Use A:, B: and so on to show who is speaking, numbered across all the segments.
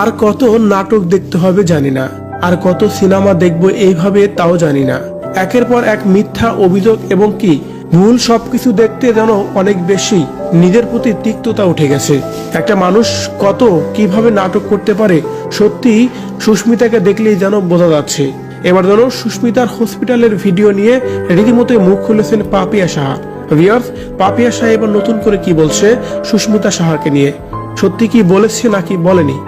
A: আর কত নাটক দেখতে হবে জানি না, আর কত সিনেমা দেখব এইভাবে তাও জানি না। একের পর এক মিথ্যা অভিযোগ এবং কি, ভুল সবকিছু দেখতে যেন অনেক বেশি নিজের প্রতি তিক্ততা উঠে গেছে। একটা মানুষ কত কীভাবে নাটক করতে পারে সত্যি সুস্মিতাকে দেখলেই যেন বোঝা যাচ্ছে। এবার যেন সুস্মিতার হসপিটালের ভিডিও নিয়ে রীতিমতো মুখ খুলেছেন পাপিয়া সাহা। ভিয়ার্স পাপিয়া সাহা এবার নতুন করে কি বলছে সুস্মিতা সাহাকে নিয়ে? সত্যি কি বলেছে নাকি বলেনি?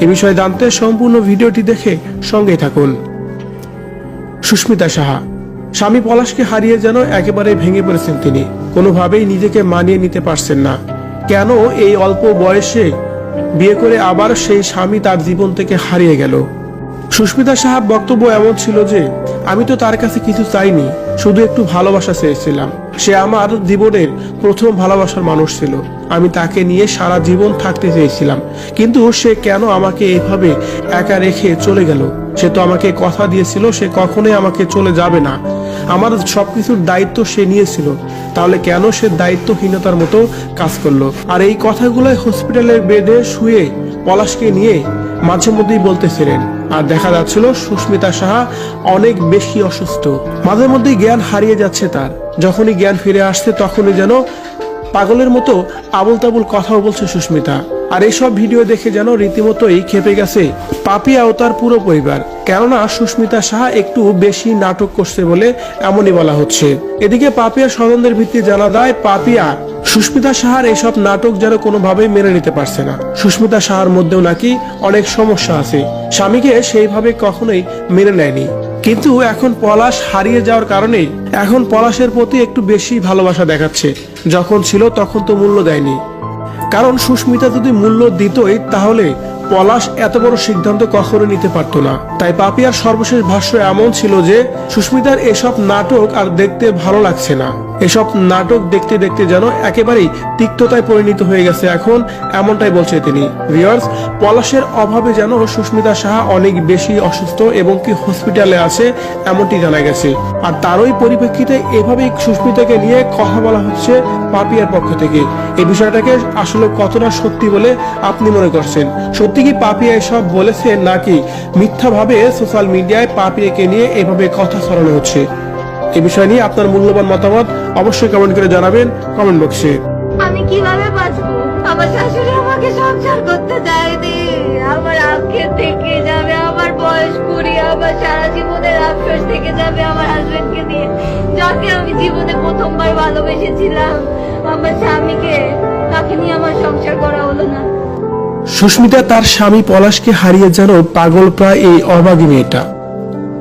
A: এ বিষয়ে জানতে সম্পূর্ণ ভিডিওটি দেখে সঙ্গেই থাকুন। সুস্মিতা সাহা, স্বামী পলাশকে হারিয়ে যেন একেবারে ভেঙে পড়েছেন তিনি। কোনোভাবেই নিজেকে মানিয়ে নিতে পারছেন না। কেন এই অল্প বয়সে বিয়ে করে আবার সেই স্বামী তার জীবন থেকে হারিয়ে গেল? সুস্মিতা সাহার বক্তব্য এমন ছিল যে, আমি তো তার কাছে কিছু চাইনি, শুধু একটু ভালোবাসা চেয়েছিলাম। সে আমার জীবনের প্রথম ভালোবাসার মানুষ ছিল। আমি তাকে নিয়ে সারা জীবন থাকতে চেয়েছিলাম। কিন্তু সে কেন আমাকে এভাবে একা রেখে চলে গেল? সে তো আমাকে কথা দিয়েছিল, সে কখনোই আমাকে চলে যাবে না। আমার সবকিছুর দায়িত্ব সে নিয়েছিল। তাহলে কেন সে দায়িত্বহীনতার মতো কাজ করল? আর এই কথাগুলোই হসপিটালের বেডে শুয়ে পলাশকে নিয়ে মাঝে মধ্যেই বলতেছিলেন। আর দেখা যাচ্ছিল সুস্মিতা সাহা অনেক বেশি অসুস্থ। মাঝে মধ্যেই জ্ঞান হারিয়ে যাচ্ছে তার। যখনই জ্ঞান ফিরে আসছে, তখনই যেন পাগলের মতো আবল তাবুল কথাও বলছে সুস্মিতা। আর এইসব ভিডিও দেখে যেন রীতিমতোই খেপে গেছে পাপিয়া ও তার পুরো পরিবার। কেননা সুস্মিতা সাহা একটু বেশি নাটক করছে বলে এমনই বলা হচ্ছে। এদিকে পাপিয়া স্বজনদের ভিত্তি জানা যায়, পাপিয়া সুস্মিতা সাহার এসব নাটক যেন কোনোভাবেই মেনে নিতে পারছে না। সুস্মিতা সাহার মধ্যেও নাকি অনেক সমস্যা আছে। স্বামীকে সেইভাবে কখনোই মেনে নেয়নি। কিন্তু এখন পলাশ হারিয়ে যাওয়ার কারণে এখন পলাশের প্রতি একটু বেশি ভালোবাসা দেখাচ্ছে। যখন ছিল তখন তো মূল্য দেয়নি। কারণ সুস্মিতা যদি মূল্য দিতই, তাহলে পলাশ এত বড় সিদ্ধান্ত কখনো নিতে পারতো না। তাই পাপিয়ার সর্বশেষ ভাষ্য এমন ছিল যে, সুস্মিতার এসব নাটক আর দেখতে ভালো লাগছে না। এসব নাটক দেখতে দেখতে যেন একেবারেই তিক্ততায় পরিণত হয়ে গেছে এখন, এমনটাই বলছে তিনি। ভিউয়ার্স, পলাশের অভাবে যেন সুস্মিতা সাহা অনেক বেশি অসুস্থ এবং কি হসপিটালে আছে, এমনটি জানা গেছে। আর তারই পরিপ্রেক্ষিতে এভাবেই সুস্মিতাকে নিয়ে কথা বলা হচ্ছে পাপিয়ার পক্ষ থেকে। এই বিষয়টাকে আসলে কতটা সত্যি বলে আপনি মনে করছেন? সত্যি কি পাপিয়া এসব বলেছে নাকি মিথ্যাভাবে সোশ্যাল মিডিয়ায় পাপিয়াকে নিয়ে এভাবে কথা ছড়ানো হচ্ছে। এ বিষয় নিয়ে আপনার মূল্যবান মতামত অবশ্যই কমেন্ট করে জানাবেন কমেন্ট বক্সে
B: আমি কীভাবে আমার শাশুড়ি আমাকে সংসার করতে আমার থেকে যাবে, আমার বয়স কুড়ি, আমার সারা জীবনের আফসোস থেকে যাবে, আমার হাজবেন্ডকে নিয়ে যাকে আমি জীবনে প্রথমবার ভালোবেসেছিলাম, আমার স্বামীকে, তাকে নিয়ে আমার সংসার করা হলো না।
A: সুস্মিতা তার স্বামী পলাশকে হারিয়ে যেন পাগল প্রায় এই অবাগী মেয়েটা।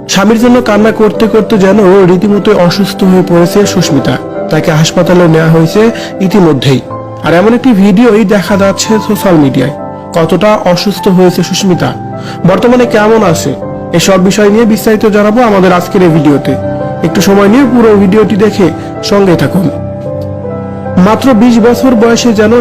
A: স্বামীর জন্য কান্না করতে করতে যেন রীতিমতো অসুস্থ হয়ে পড়েছে সুস্মিতা। তাকে হাসপাতালে নেওয়া হয়েছে ইতিমধ্যেই। আর এমন একটি ভিডিওই দেখা যাচ্ছে সোশ্যাল মিডিয়ায়। কতটা অসুস্থ হয়েছে সুস্মিতা? বর্তমানে কেমন আছে? এসব বিষয় নিয়ে বিস্তারিত জানাব আমাদের আজকের এই ভিডিওতে। একটু সময় নিয়ে পুরো ভিডিওটি দেখে সঙ্গে থাকুন। মাত্র বিশ বছর বয়সে যেন